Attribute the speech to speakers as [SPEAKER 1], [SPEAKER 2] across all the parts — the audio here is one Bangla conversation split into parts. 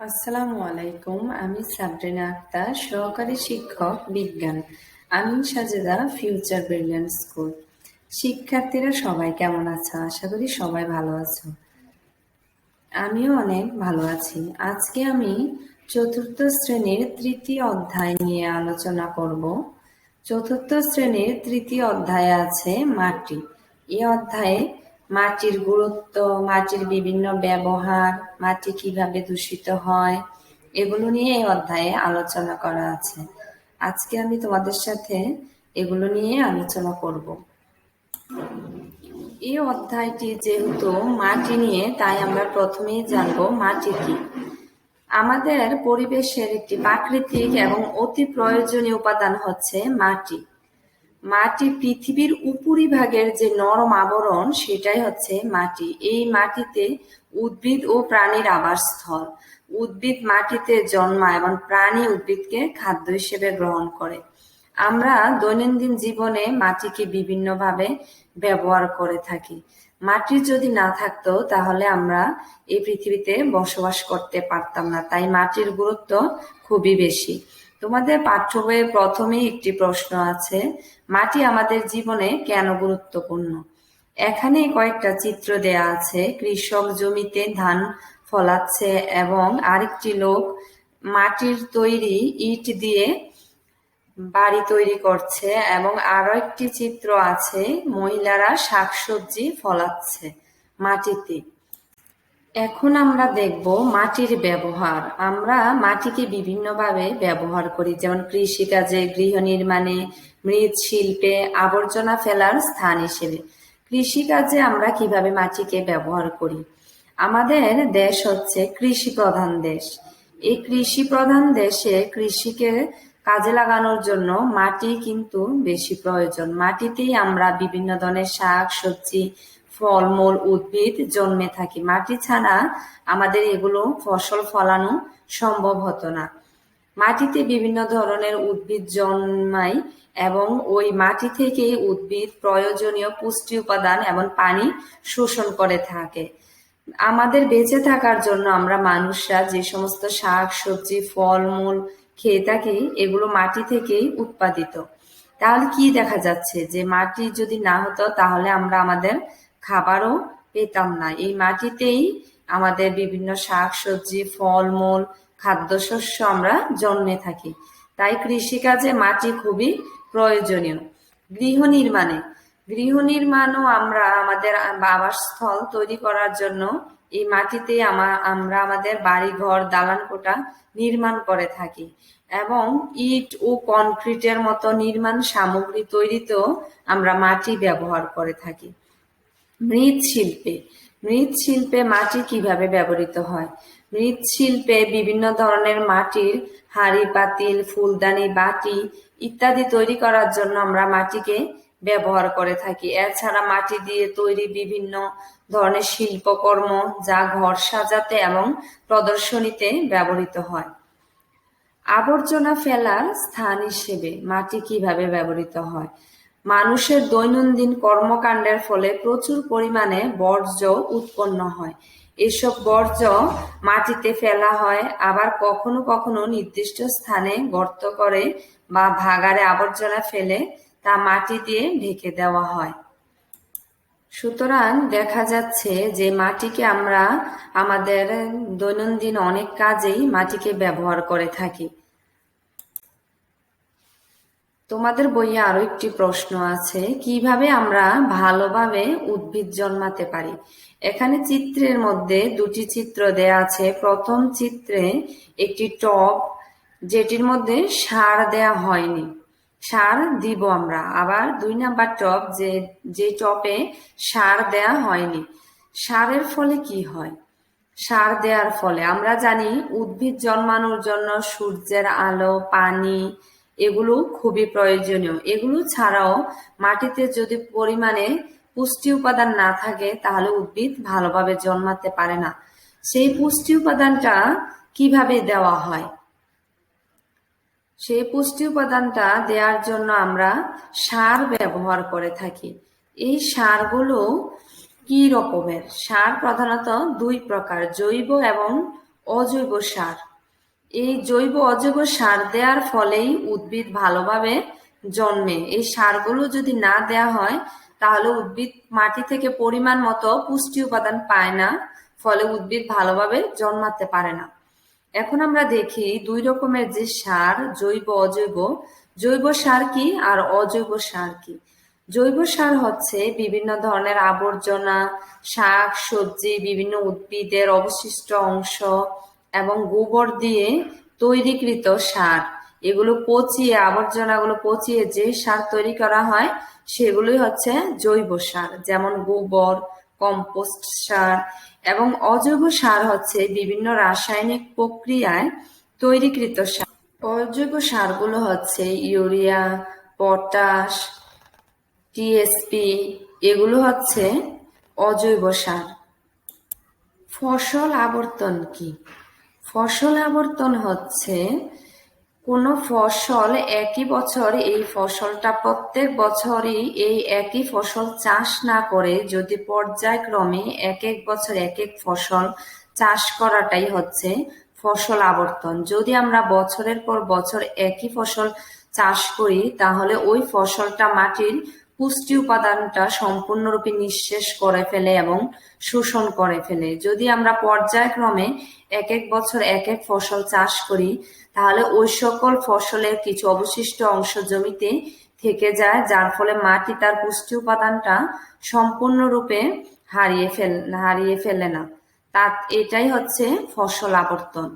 [SPEAKER 1] আসসালামু আলাইকুম, আমি সাবরিনা আক্তার, সহকারী শিক্ষক, বিজ্ঞান। আমি সাজেদা ফিউচার ব্রিলিয়ান্ট স্কুল শিক্ষার্থীরা সবাই কেমন আছো? আশা করি সবাই ভালো আছো। আমিও অনেক ভালো আছি। আজকে আমি চতুর্থ শ্রেণির তৃতীয় অধ্যায় নিয়ে আলোচনা করব। চতুর্থ শ্রেণির তৃতীয় অধ্যায়ে আছে মাটি। এই অধ্যায়ে মাটির গুরুত্ব, মাটির বিভিন্ন ব্যবহার, মাটি কীভাবে দূষিত হয়, এগুলো নিয়ে এই অধ্যায়ে আলোচনা করা আছে। আজকে আমি তোমাদের সাথে এগুলো নিয়ে আলোচনা করব। এই অধ্যায়টি যেহেতু মাটি নিয়ে, তাই আমরা প্রথমেই জানব মাটি কি। আমাদের পরিবেশের একটি প্রাকৃতিক এবং অতি প্রয়োজনীয় উপাদান হচ্ছে মাটি। মাটি পৃথিবীর উপরিভাগের যে নরম আবরণ, সেটাই হচ্ছে মাটি। এই মাটিতে উদ্ভিদ ও প্রাণীর আবাসস্থল উদ্ভিদ মাটিতে জন্মায় এবং প্রাণী উদ্ভিদকে খাদ্য হিসেবে গ্রহণ করে। আমরা দৈনন্দিন জীবনে মাটিকে বিভিন্নভাবে ব্যবহার করে থাকি। মাটি যদি না থাকতো, তাহলে আমরা এই পৃথিবীতে বসবাস করতে পারতাম না। তাই মাটির গুরুত্ব খুবই বেশি। তোমাদের পাঠ্য বইয়ে প্রথমেই একটি প্রশ্ন আছে, মাটি আমাদের জীবনে কেন গুরুত্বপূর্ণ? এখানে কয়েকটা চিত্র দেয়া আছে, কৃষক জমিতে ধান ফলাচ্ছে এবং আরেকটি লোক মাটির তৈরি ইট দিয়ে বাড়ি তৈরি করছে এবং আরও একটি চিত্র আছে, মহিলারা শাকসবজি ফলাচ্ছে মাটিতে। এখন আমরা দেখব মাটির ব্যবহার। আমরা মাটিকে বিভিন্নভাবে ব্যবহার করি, যেমন কৃষিকাজে, গৃহ নির্মাণে, মৃৎশিল্পে, আবর্জনা ফেলার স্থান হিসেবে। কৃষিকাজে আমরা কীভাবে মাটিকে ব্যবহার করি? আমাদের দেশ হচ্ছে কৃষি প্রধান দেশ। এই কৃষি প্রধান দেশে কৃষিকে কাজে লাগানোর জন্য মাটি কিন্তু বেশি প্রয়োজন। মাটিতেই আমরা বিভিন্ন ধরনের শাক, সবজি ফলমূল, উদ্ভিদ, জন্মে থাকে। মাটি ছাড়া আমাদের এগুলো ফসল ফলানো সম্ভব হতো না। মাটিতে বিভিন্ন ধরনের উদ্ভিদ জন্মায় এবং ওই মাটি থেকেই উদ্ভিদ প্রয়োজনীয় পুষ্টি উপাদান এবং পানি শোষণ করে থাকে। আমাদের বেঁচে থাকার জন্য আমরা মানুষরা যে সমস্ত শাক, সবজি, ফলমূল খেয়ে থাকি, এগুলো মাটি থেকেই উৎপাদিত। তাহলে কি দেখা যাচ্ছে? যে মাটি যদি না হতো, তাহলে আমরা আমাদের খাবারও পেতাম না। এই মাটিতেই আমাদের বিভিন্ন শাক সবজি ফলমূল, খাদ্যশস্য আমরা জন্মে থাকি। তাই কৃষিকাজে মাটি খুবই প্রয়োজনীয়। গৃহ নির্মাণে। গৃহ নির্মাণও আমরা আমাদের আবাসস্থল তৈরি করার জন্য এই মাটিতে আমরা আমাদের বাড়ি ঘর দালান কোটা নির্মাণ করে থাকি। এবং ইট ও কনক্রিটের মতো নির্মাণ সামগ্রী তৈরিতেও আমরা মাটি ব্যবহার করে থাকি। মৃৎশিল্পে। মৃৎশিল্পে মাটি কীভাবে ব্যবহৃত হয়? মৃৎশিল্পে বিভিন্ন ধরনের মাটির হাঁড়ি, পাতিল, ফুলদানি, বাটি ইত্যাদি তৈরি করার জন্য আমরা মাটিকে ব্যবহার করে থাকি। এছাড়া মাটি দিয়ে তৈরি বিভিন্ন ধরনের শিল্পকর্ম যা ঘর সাজাতে এবং প্রদর্শনীতে ব্যবহৃত হয়। আবর্জনা ফেলার স্থান হিসেবে মাটি কীভাবে ব্যবহৃত হয়? মানুষের দৈনন্দিন কর্মকাণ্ডের ফলে প্রচুর পরিমাণে বর্জ্য উৎপন্ন হয়। এসব বর্জ্য মাটিতে ফেলা হয়, আবার কখনো কখনো নির্দিষ্ট স্থানে গর্ত করে বা ভাগারে আবর্জনা ফেলে তা মাটি দিয়ে ঢেকে দেওয়া হয়। সুতরাং দেখা যাচ্ছে যে মাটিকে আমরা আমাদের দৈনন্দিন অনেক কাজেই মাটিকে ব্যবহার করে থাকি। তোমাদের বইয়ে আরও একটি প্রশ্ন আছে, কীভাবে আমরা ভালোভাবে উদ্ভিদ জন্মাতে পারি? এখানে চিত্রের মধ্যে দুটি চিত্র দেয়া আছে। প্রথম চিত্রে একটি টব, যেটির মধ্যে সার দেয়া হয়নি। সার দিব আমরা। আবার দুই নাম্বার টপ যে যে টপে সার দেয়া হয়নি। সারের ফলে কি হয়? সার দেওয়ার ফলে আমরা জানি উদ্ভিদ জন্মানোর জন্য সূর্যের আলো, পানি এগুলো খুবই প্রয়োজনীয়। এগুলো ছাড়াও মাটিতে যদি পরিমাণে পুষ্টি উপাদান না থাকে, তাহলে উদ্ভিদ ভালোভাবে জন্মাতে পারে না। সেই পুষ্টি উপাদানটা কীভাবে দেওয়া হয়? সেই পুষ্টি উপাদানটা দেওয়ার জন্য আমরা সার ব্যবহার করে থাকি। এই সারগুলো কি রকমের? সার প্রধানত দুই প্রকার, জৈব এবং অজৈব সার। এই জৈব অজৈব সার দেওয়ার ফলেই উদ্ভিদ ভালোভাবে জন্মে। এই সারগুলো যদি না দেয়া হয়, তাহলে উদ্ভিদ মাটি থেকে পরিমাণ মতো পুষ্টি উপাদান পায় না, ফলে উদ্ভিদ ভালোভাবে জন্মাতে পারে না। এখন আমরা দেখি দুই রকমের যে সার, জৈব, অজৈব। জৈব সার কি আর অজৈব সার কি? জৈব সার হচ্ছে বিভিন্ন ধরনের আবর্জনা, শাক, সবজি, বিভিন্ন উদ্ভিদের অবশিষ্ট অংশ এবং গোবর দিয়ে তৈরিকৃত সার। এগুলো পচিয়ে, আবর্জনাগুলো পচিয়ে যে সার তৈরি করা হয়, সেগুলোই হচ্ছে জৈব সার, যেমন গোবর, কম্পোস্ট সার এবং অজৈব সার হচ্ছে বিভিন্ন রাসায়নিক প্রক্রিয়ায় তৈরিকৃত সার। অজৈব সারগুলো হচ্ছে ইউরিয়া, পটাশ টিএসপি এগুলো হচ্ছে অজৈব সার। ফসল আবর্তন কি? ফসল আবর্তন হচ্ছে, কোনো ফসল একই বছর এই ফসলটা প্রত্যেক বছরই এই একই ফসল চাষ না করে যদি পর্যায়ক্রমে এক এক বছর এক এক ফসল চাষ করাটাই হচ্ছে ফসল আবর্তন। যদি আমরা বছরের পর বছর একই ফসল চাষ করি, তাহলে ওই ফসলটা মাটির পুষ্টি উপাদানটা সম্পূর্ণরূপে নিঃশেষ করে ফেলে এবং শোষণ করে ফেলে। যদি আমরা পর্যায়ক্রমে এক এক বছর এক এক ফসল চাষ করি, তাহলে ওই সকল ফসলের কিছু অবশিষ্ট অংশ জমিতে থেকে যায়, যার ফলে মাটি তার পুষ্টি উপাদানটা সম্পূর্ণরূপে হারিয়ে ফেল, হারিয়ে ফেলে না। তা এটাই হচ্ছে ফসল আবর্তন।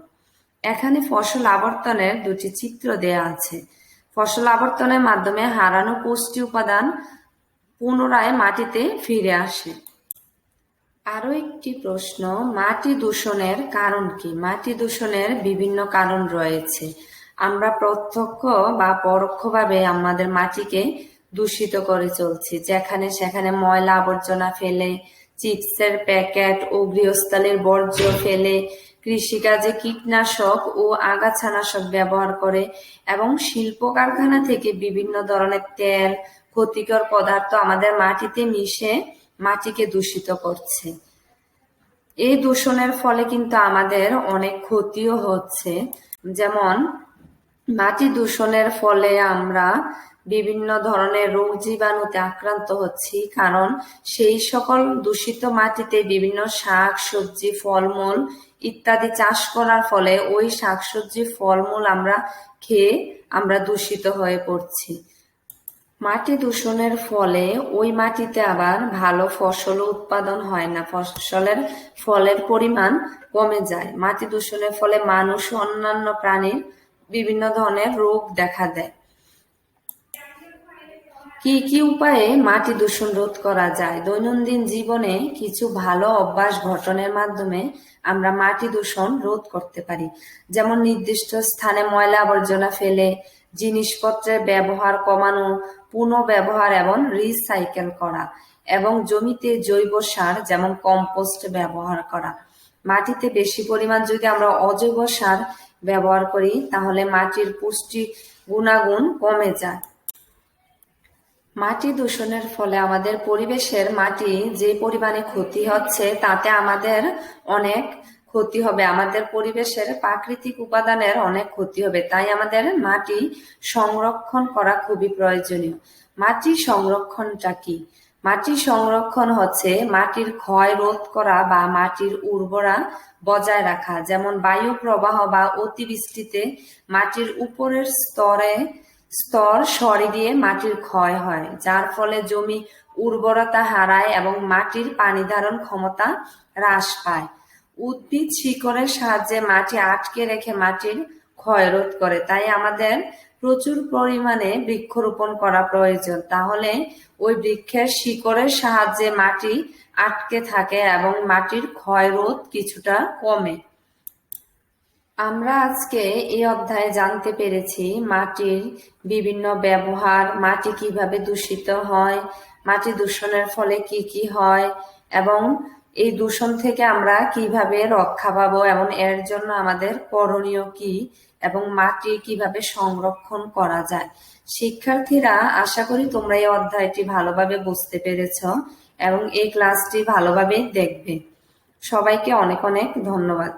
[SPEAKER 1] এখানে ফসল আবর্তনের দুটি চিত্র দেয়া আছে। ফসল আবর্তনের মাধ্যমে হারানো পুষ্টি উপাদান পুনরায় মাটিতে ফিরে আসে। আরও একটি প্রশ্ন, মাটি দূষণের কারণ কি? মাটি দূষণের বিভিন্ন কারণ রয়েছে। আমরা প্রত্যক্ষ বা পরোক্ষভাবে আমাদের মাটিকে দূষিত করে চলছি। যেখানে সেখানে ময়লা আবর্জনা ফেলে, চিপসের প্যাকেট ও গৃহস্থলের বর্জ্য ফেলে কৃষিকাজে কীটনাশক ও আগাছানাশক ব্যবহার করে এবং শিল্প কারখানা থেকে বিভিন্ন ধরনের তেল, ক্ষতিকর পদার্থ আমাদের মাটিতে মিশে মাটিকে দূষিত করছে। এই দূষণের ফলে কিন্তু আমাদের অনেক ক্ষতিও হচ্ছে। যেমন, মাটি দূষণের ফলে আমরা বিভিন্ন ধরনের রোগ জীবাণুতে আক্রান্ত হচ্ছি, কারণ সেই সকল দূষিত মাটিতে বিভিন্ন শাক, সবজি, ফলমূল ইত্যাদি চাষ করার ফলে ওই শাকসবজি ফলমূল আমরা খেয়ে আমরা দূষিত হয়ে পড়ছি। মাটি দূষণের ফলে ওই মাটিতে আবার ভালো ফসল উৎপাদন হয় না। ফসলের ফলের পরিমাণ কমে যায়। মাটি দূষণের ফলে মানুষ অন্যান্য প্রাণীর বিভিন্ন ধরনের রোগ দেখা দেয়। কি কি উপায়ে মাটি দূষণ রোধ করা যায়? দৈনন্দিন জীবনে কিছু ভালো অভ্যাস গঠনের মাধ্যমে আমরা মাটি দূষণ রোধ করতে পারি। যেমন নির্দিষ্ট স্থানে ময়লা আবর্জনা ফেলে, জিনিসপত্রের ব্যবহার কমানো পুনঃব্যবহার এবং রিসাইকেল করা এবং জমিতে জৈব সার যেমন কম্পোস্ট ব্যবহার করা। মাটিতে বেশি পরিমাণ যদি আমরা অজৈব সার ব্যবহার করি, তাহলে মাটির পুষ্টি গুণাগুণ কমে যায়। মাটি দূষণের ফলে আমাদের পরিবেশের মাটি যে পরিমাণে ক্ষতি হচ্ছে, তাতে আমাদের অনেক ক্ষতি হবে। আমাদের পরিবেশের প্রাকৃতিক উপাদানের অনেক ক্ষতি হবে। তাই আমাদের মাটি সংরক্ষণ করা খুবই প্রয়োজনীয়। মাটি সংরক্ষণটা কি? মাটি সংরক্ষণ হচ্ছে মাটির ক্ষয় রোধ করা বা মাটির উর্বরা বজায় রাখা। যেমন বায়ু প্রবাহ বা অতিবৃষ্টিতে মাটির উপরের স্তরে স্তর সরে দিয়ে মাটির ক্ষয় হয়, যার ফলে জমি উর্বরতা হারায় এবং মাটির পানি ধারণ ক্ষমতা হ্রাস পায়। উদ্ভিদ শিকড়ের সাহায্যে মাটি আটকে রেখে মাটির ক্ষয় রোধ করে। তাই আমাদের প্রচুর পরিমাণে বৃক্ষরোপণ করা প্রয়োজন। তাহলে ওই বৃক্ষের শিকড়ের সাহায্যে মাটি আটকে থাকে এবং মাটির ক্ষয় রোধ কিছুটা কমে। আমরা আজকে এই অধ্যায়ে জানতে পেরেছি মাটির বিভিন্ন ব্যবহার, মাটি কীভাবে দূষিত হয়, মাটি দূষণের ফলে কি কি হয়, এবং এই দূষণ থেকে আমরা কীভাবে রক্ষা পাবো, এবং এর জন্য আমাদের করণীয় কি, এবং মাটি কীভাবে সংরক্ষণ করা যায়। শিক্ষার্থীরা, আশা করি তোমরা এই অধ্যায়টি ভালোভাবে বুঝতে পেরেছ, এবং এই ক্লাসটি ভালোভাবে দেখবে। সবাইকে অনেক অনেক ধন্যবাদ।